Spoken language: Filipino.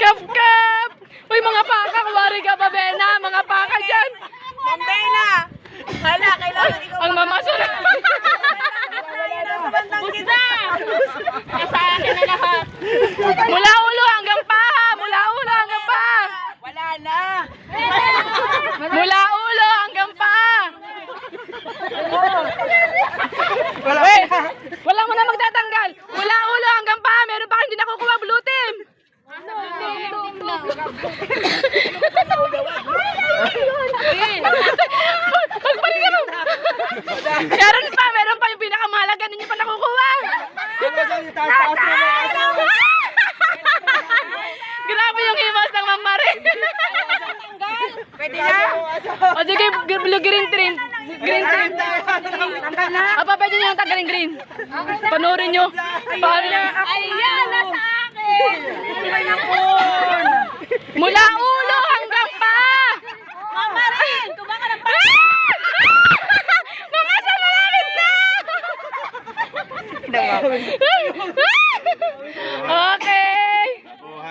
kap kap! Uy, mga paka, kuwari ka pa, Bena. Mga paka dyan. Ma'am Bena! Hala, kailangan ikaw. Ang mamasunod. Busta! Nasa akin na lahat. Mula ulo hanggang paha. Mula ulo hanggang paha. Wala na. Mula ulo hanggang paha. Wala. Pagbalik ka mo. Meron pa, meron pa yung pinakamahalaga ninyo pa nakukuha. Grabe yung himas ng mamarin. Pwede na? o sige, blue green green. Green green. Apa pwede nyo yung tanggalin green? Panoorin nyo. Paano? Ayan, nasa akin! Mula ulo hanggang pa! Mama rin! Kumain ng pa! Ah! Ah! Mama, sa malamit na!